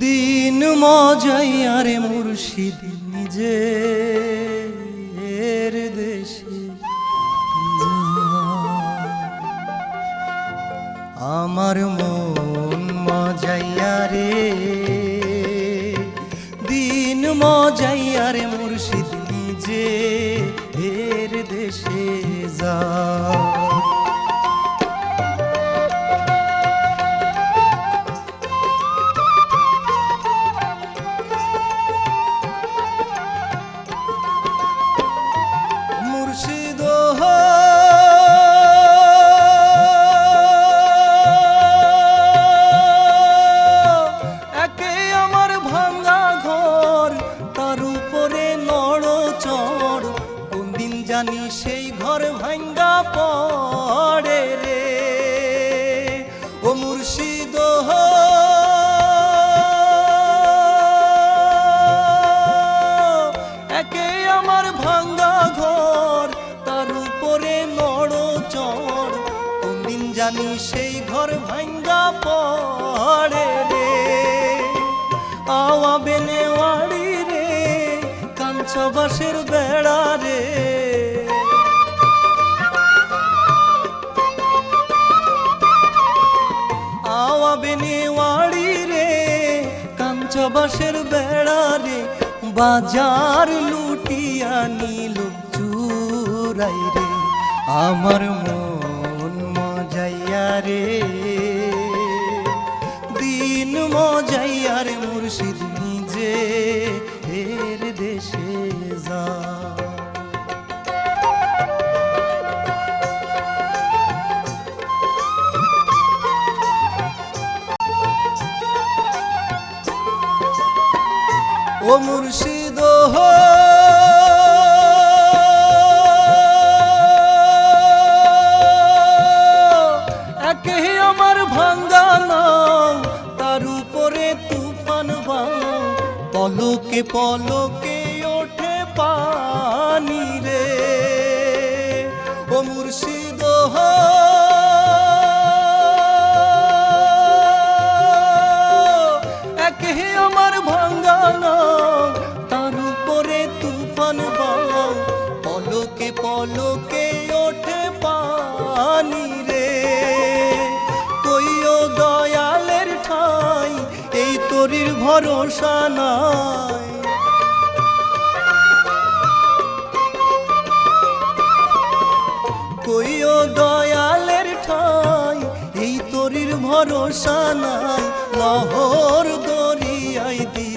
দিন মজাইয়া রে মুর্শিদ নিজে দেশে আমার মন মজাইয়া রে, দিন মজাইয়া রে মুর্শিদ নিজে জানি সেই ঘর ভাঙ্গা পড়ে রে। ও মুর্শিদ একে আমার ভাঙ্গা ঘর, তার উপরে নড় চড় কোনদিন জানি সেই ঘর ভাঙ্গা পড়ে রে। আওয়া বেনে ওয়াড়ি রে কাঞ্চ বাসের বেড়া রে। কাঞ্চ বাসের বেড়া রে বাজার লুটিয়া নিল চুরাই রে। আমার মন মজাইয়া রে। দিন মজাইয়া রে মুর্শিদ নিজে। এর ও মুর্শিদ হো। একে আমার ভাঙ্গা তার উপরে তুফান বা পলকে পলকে পলকে পলকে ওঠে পানি রে। কইও দয়ালের ঠাই, এই তরির ভরসা নাই। কইও দয়ালের ঠাই, এই তরির ভরসা নাই। লহর দরিয়াই দিতে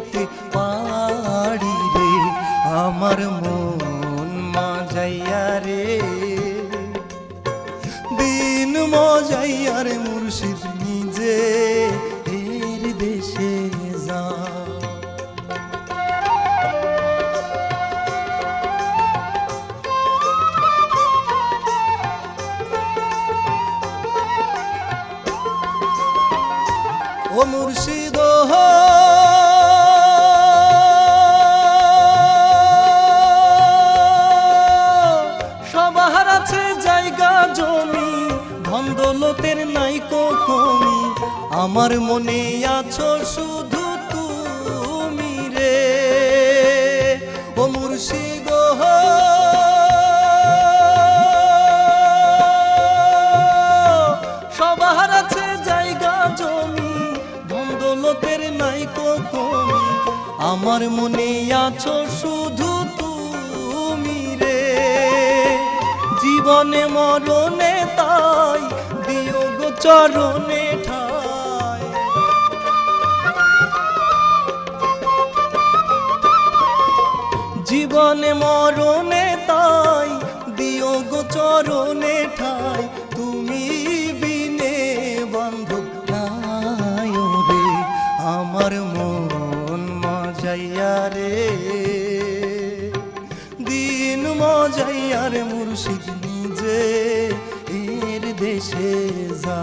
রে। দিন মজাইয়া রে মুর্শিদ নিজে এর দেশে যা। ও মুর্শিদ হো আমার মনে আছো শুধু তুমি রে। ও মুর্শিদ সবার আছে জায়গা, জমি ধন দৌলতের নাই কমি আমার মনে আছো শুধু তুমি রে। জীবনে মরণে তাই দিও গো চরণে ঠাই। জীবনে মরণে তাই, দিও গো চরণে ঠাই, তুমি বিনে বান্ধব নাই রে আমার মন মজাইয়া রে। দিন মজাইয়া রে মুর্শিদ নিজে, এর দেশে যা,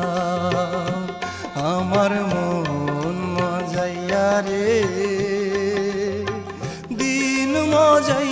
আমার মন মজাইয়া রে। দিন মজাইয়ার মু